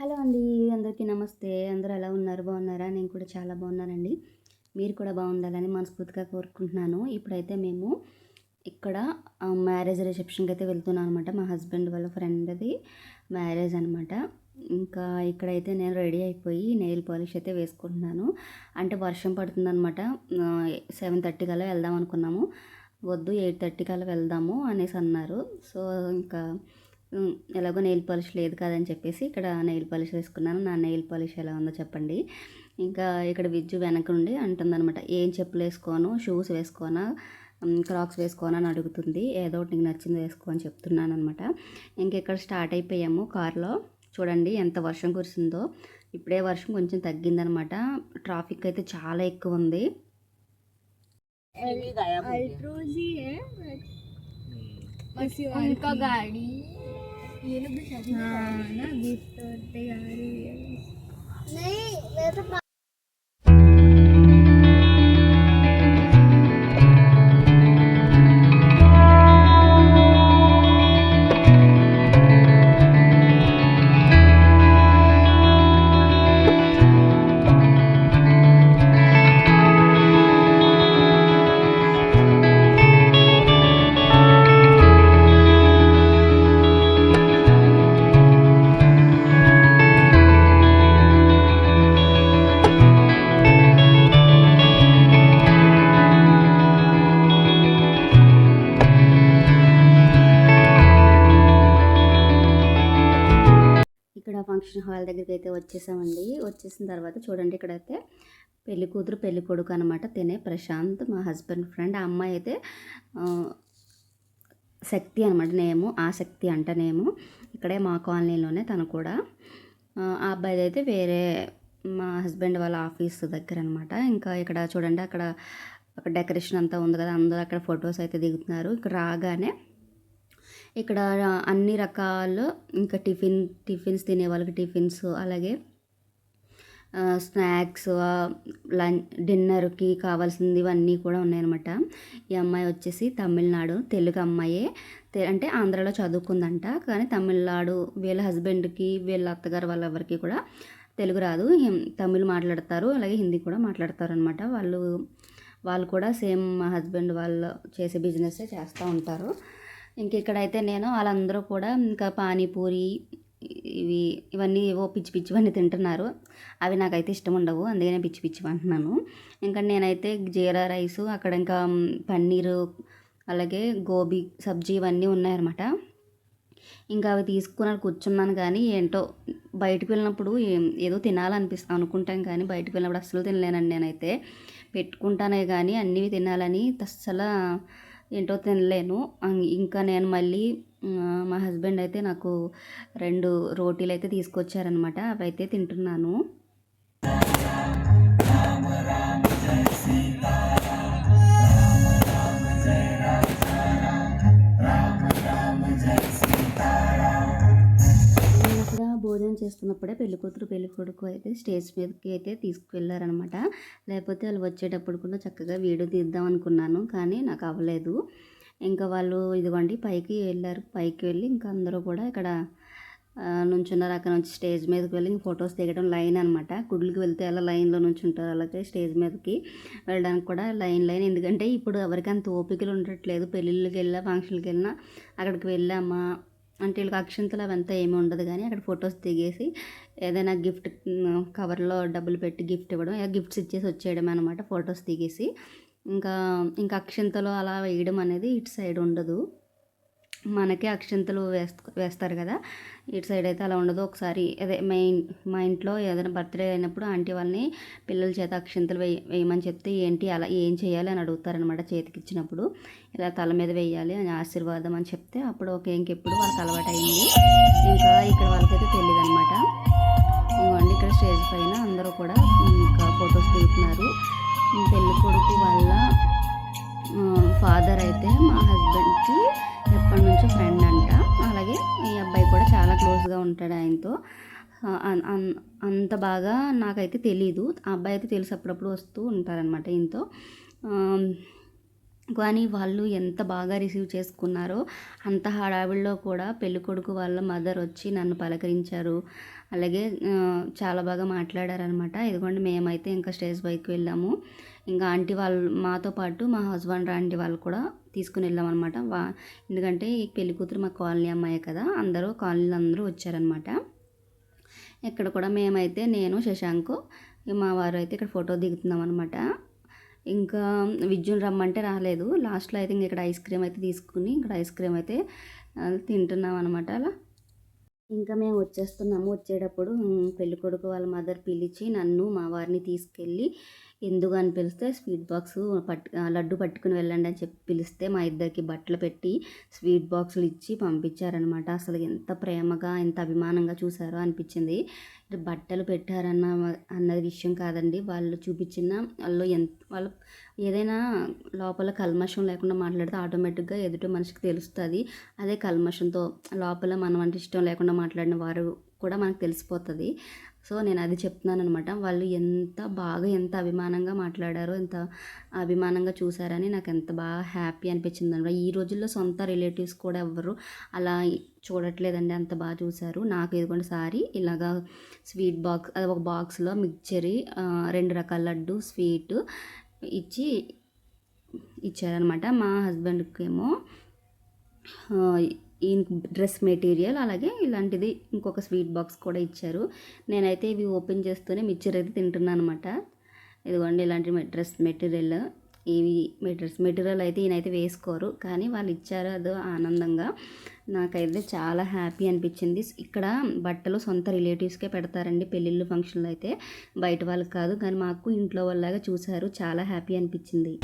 Hello అండి అందరికీ నమస్తే. అందరూ ఎలా ఉన్నారు? బాగున్నారా? నేను కూడా చాలా బాగున్నానండి. మీరు కూడా బాగుండాలని మనస్ఫూర్తిగా కోరుకుంటున్నాను. ఇప్పుడైతే మేము ఇక్కడ మ్యారేజ్ రిసెప్షన్కి అయితే వెళ్తున్నాం అనమాట మా హస్బెండ్ వాళ్ళ ఫ్రెండ్ది మ్యారేజ్ అనమాట ఇంకా ఇక్కడైతే నేను రెడీ అయిపోయి నెయిల్ పాలిష్ అయితే వేసుకుంటున్నాను. అంటే వర్షం పడుతుందనమాట సెవెన్ థర్టీ కల్లా వెళ్దాం అనుకున్నాము. వద్దు ఎయిట్ థర్టీ కల్లా వెళ్దాము అనేసి అన్నారు. సో ఇంకా ఎలాగో నెయిల్ పాలిష్ లేదు కాదని చెప్పేసి ఇక్కడ నెయిల్ పాలిష్ వేసుకున్నాను. నా నెయిల్ పాలిష్ ఎలా ఉందో చెప్పండి. ఇంకా ఇక్కడ విజ్జు వెనక నుండి అంటుందనమాట ఏం చెప్పులు వేసుకోను? షూస్ వేసుకోనా? క్రాక్స్ వేసుకోనని అడుగుతుంది. ఏదో ఒకటి నీకు నచ్చింది వేసుకో అని చెప్తున్నాను అనమాట ఇంకెక్కడ స్టార్ట్ అయిపోయాము కార్లో. చూడండి ఎంత వర్షం కురిసిందో. ఇప్పుడే వర్షం కొంచెం తగ్గిందనమాట ట్రాఫిక్ అయితే చాలా ఎక్కువ ఉంది. गाड़ी ये लोग भी शादी हाँ ना गिफ्ट तैयारी नहीं मैं तो ఇక్కడ ఫంక్షన్ హాల్ దగ్గరికి అయితే వచ్చేసామండి. వచ్చేసిన తర్వాత చూడండి ఇక్కడైతే పెళ్ళి కూతురు పెళ్ళి కొడుకు అనమాట తినే ప్రశాంత్ మా హస్బెండ్ ఫ్రెండ్ ఆ అమ్మాయి అయితే శక్తి అనమాట నేము. ఆ శక్తి అంట నేము. ఇక్కడే మా కాలనీలోనే తను కూడా. ఆ ఆ అబ్బాయిది అయితే వేరే మా హస్బెండ్ వాళ్ళ ఆఫీస్ దగ్గర అనమాట ఇంకా ఇక్కడ చూడండి అక్కడ అక్కడ డెకరేషన్ అంతా ఉంది కదా. అందరూ అక్కడ ఫొటోస్ అయితే దిగుతున్నారు. ఇక్కడ రాగానే ఇక్కడ అన్ని రకాలు ఇంకా టిఫిన్ టిఫిన్స్ తినే వాళ్ళకి టిఫిన్స్ అలాగే స్నాక్స్ లంచ్ డిన్నర్కి కావాల్సింది ఇవన్నీ కూడా ఉన్నాయన్నమాట. ఈ అమ్మాయి వచ్చేసి తమిళనాడు తెలుగు అమ్మాయే. అంటే ఆంధ్రాలో చదువుకుందంట కానీ తమిళనాడు వీళ్ళ హస్బెండ్కి వీళ్ళ అత్తగారు వాళ్ళ ఎవరికి కూడా తెలుగు రాదు. తమిళ్ మాట్లాడతారు అలాగే హిందీ కూడా మాట్లాడతారు అనమాట వాళ్ళు వాళ్ళు కూడా సేమ్ మా హస్బెండ్ వాళ్ళు చేసే బిజినెస్ చేస్తూ ఉంటారు. ఇంక ఇక్కడైతే నేను వాళ్ళందరూ కూడా ఇంకా పానీపూరి ఇవి ఇవన్నీ ఏవో పిచ్చి పిచ్చివన్నీ తింటున్నారు. అవి నాకైతే ఇష్టం ఉండవు అందుకనే పిచ్చి పిచ్చి అంటున్నాను. ఇంకా నేనైతే జీరా రైస్ అక్కడ ఇంకా పన్నీరు అలాగే గోబీ సబ్జీ ఇవన్నీ ఉన్నాయన్నమాట. ఇంకా అవి తీసుకుని కూర్చున్నాను కానీ ఏంటో బయటకు వెళ్ళినప్పుడు ఏదో తినాలనిపిస్తా అనుకుంటాం కానీ బయటకు వెళ్ళినప్పుడు అస్సలు తినలేనండి నేనైతే. పెట్టుకుంటానే కానీ అన్నీ తినాలని అస్సలు ఏంటో తినలేను. ఇంకా నేను మళ్ళీ మా హస్బెండ్ అయితే నాకు రెండు రోటీలు అయితే తీసుకొచ్చారనమాట అవి అయితే తింటున్నాను. భోజనం చేస్తున్నప్పుడే పెళ్ళికూతురు పెళ్ళికొడుకు అయితే స్టేజ్ మీదకి అయితే తీసుకువెళ్ళారనమాట లేకపోతే వాళ్ళు వచ్చేటప్పుడు కూడా చక్కగా వీడియో తీద్దాం అనుకున్నాను కానీ నాకు అవ్వలేదు. ఇంకా వాళ్ళు ఇదిగోండి పైకి వెళ్ళారు. పైకి వెళ్ళి ఇంకా అందరూ కూడా ఇక్కడ నుంచున్నారు. అక్కడ నుంచి స్టేజ్ మీదకి వెళ్ళి ఫొటోస్ దిగడం లైన్ అనమాట గుడ్లకి వెళ్తే అలా లైన్లో నుంచుంటారు అలాగే స్టేజ్ మీదకి వెళ్ళడానికి కూడా లైన్ లైన్. ఎందుకంటే ఇప్పుడు ఎవరికి అంత ఓపికలు ఉండట్లేదు. పెళ్ళిళ్ళకి వెళ్ళా ఫంక్షన్కి వెళ్ళినా అక్కడికి వెళ్ళామా? అంటే వీళ్ళకి అక్షంతలు అవంతా ఏమీ ఉండదు కానీ అక్కడ ఫొటోస్ దిగేసి ఏదైనా గిఫ్ట్ కవర్లో డబ్బులు పెట్టి గిఫ్ట్ ఇవ్వడం గిఫ్ట్స్ ఇచ్చేసి వచ్చేయడం అనమాట ఫొటోస్ దిగేసి. ఇంకా ఇంకా అక్షంతలు అలా వేయడం అనేది ఇటు సైడ్ ఉండదు. మనకే అక్షంతలు వేస్త వేస్తారు కదా. ఇటు సైడ్ అయితే అలా ఉండదు. ఒకసారి అదే మెయిన్ మా ఇంట్లో ఏదైనా బర్త్డే అయినప్పుడు ఆంటీ వాళ్ళని పిల్లల చేత అక్షంతలు వేయ వేయమని చెప్తే ఏంటి అలా ఏం చేయాలి అని అడుగుతారనమాట చేతికి ఇచ్చినప్పుడు. ఇలా తల మీద వేయాలి అని ఆశీర్వాదం అని చెప్తే అప్పుడు ఓకే ఇంకెప్పుడు వాళ్ళకి అలవాటు అయింది. ఇంకా ఇక్కడ వాళ్ళకైతే తెలియదు అనమాట ఇక్కడ స్టేజ్ పైన అందరూ కూడా ఇంకా ఉంటాడు ఆయనతో. అంత బాగా నాకైతే తెలీదు. ఆ అబ్బాయి అయితే తెలిసి అప్పుడప్పుడు వస్తూ ఉంటారనమాట ఈయనతో. కానీ వాళ్ళు ఎంత బాగా రిసీవ్ చేసుకున్నారో అంత హడావిడిలో కూడా పెళ్ళికొడుకు వాళ్ళ మదర్ వచ్చి నన్ను పలకరించారు. అలాగే చాలా బాగా మాట్లాడారనమాట ఇదిగోండి మేమైతే ఇంకా స్టేజ్ పైకి వెళ్ళాము. ఇంకా ఆంటీ వాళ్ళు మాతో పాటు మా హస్బెండ్ ఆంటీ వాళ్ళు కూడా తీసుకుని వెళ్ళామన్నమాట వా ఎందుకంటే ఈ పెళ్ళి కూతురు మా కాలనీ అమ్మాయి కదా అందరూ కాలనీలో అందరూ వచ్చారనమాట ఇక్కడ కూడా మేమైతే నేను శశాంక్ మా వారు అయితే ఇక్కడ ఫోటో దిగుతున్నాం అనమాట ఇంకా విద్యుని రమ్మంటే రాలేదు. లాస్ట్లో అయితే ఇంక ఇక్కడ ఐస్ క్రీమ్ అయితే తీసుకుని ఇక్కడ ఐస్ క్రీమ్ అయితే తింటున్నాం అనమాట అలా. ఇంకా మేము వచ్చేస్తున్నాము. వచ్చేటప్పుడు పెళ్ళికొడుకు వాళ్ళ మదర్ పిలిచి నన్ను మా వారిని తీసుకెళ్ళి ఎందుకు అని పిలిస్తే స్వీట్ బాక్స్ పట్టు లడ్డు పట్టుకుని వెళ్ళండి అని చెప్పి పిలిస్తే మా ఇద్దరికి బట్టలు పెట్టి స్వీట్ బాక్సులు ఇచ్చి పంపించారనమాట అసలు ఎంత ప్రేమగా ఎంత అభిమానంగా చూసారో అనిపించింది. బట్టలు పెట్టారన్న అన్న విషయం కాదండి. వాళ్ళు చూపించిన వాళ్ళు ఎంత వాళ్ళు ఏదైనా లోపల కల్మషం లేకుండా మాట్లాడితే ఆటోమేటిక్గా ఎదుటి మనిషికి తెలుస్తుంది. అదే కల్మషంతో లోపల మనం అంటే ఇష్టం లేకుండా మాట్లాడిన వారు కూడా మనకు తెలిసిపోతుంది. సో నేను అది చెప్తున్నాను అనమాట వాళ్ళు ఎంత బాగా ఎంత అభిమానంగా మాట్లాడారో ఎంత అభిమానంగా చూసారని నాకు ఎంత బాగా హ్యాపీ అనిపించింది అనమాట ఈ రోజుల్లో సొంత రిలేటివ్స్ కూడా ఎవ్వరు అలా చూడట్లేదండి. అంత బాగా చూశారు నాకు ఎదుగుండి సారీ. ఇలాగా స్వీట్ బాక్స్ అది ఒక బాక్స్లో మిక్చరీ రెండు రకాల లడ్డు స్వీట్ ఇచ్చి ఇచ్చారనమాట మా హస్బెండ్కి ఏమో ఈ డ్రెస్ మెటీరియల్ అలాగే ఇలాంటిది ఇంకొక స్వీట్ బాక్స్ కూడా ఇచ్చారు. నేనైతే ఇవి ఓపెన్ చేస్తూనే మిక్చర్ అయితే తింటున్నాను అనమాట ఇదిగోండి ఇలాంటి డ్రెస్ మెటీరియల్. ఇవి మీ డ్రెస్ మెటీరియల్ అయితే ఈయనైతే వేసుకోరు. కానీ వాళ్ళు ఇచ్చారు అదో ఆనందంగా. నాకైతే చాలా హ్యాపీ అనిపించింది. ఇక్కడ బట్టలు సొంత రిలేటివ్స్కే పెడతారండి పెళ్ళిళ్ళు ఫంక్షన్లు అయితే. బయట వాళ్ళకి కాదు కానీ మాకు ఇంట్లో వాళ్ళలాగా చూశారు. చాలా హ్యాపీ అనిపించింది.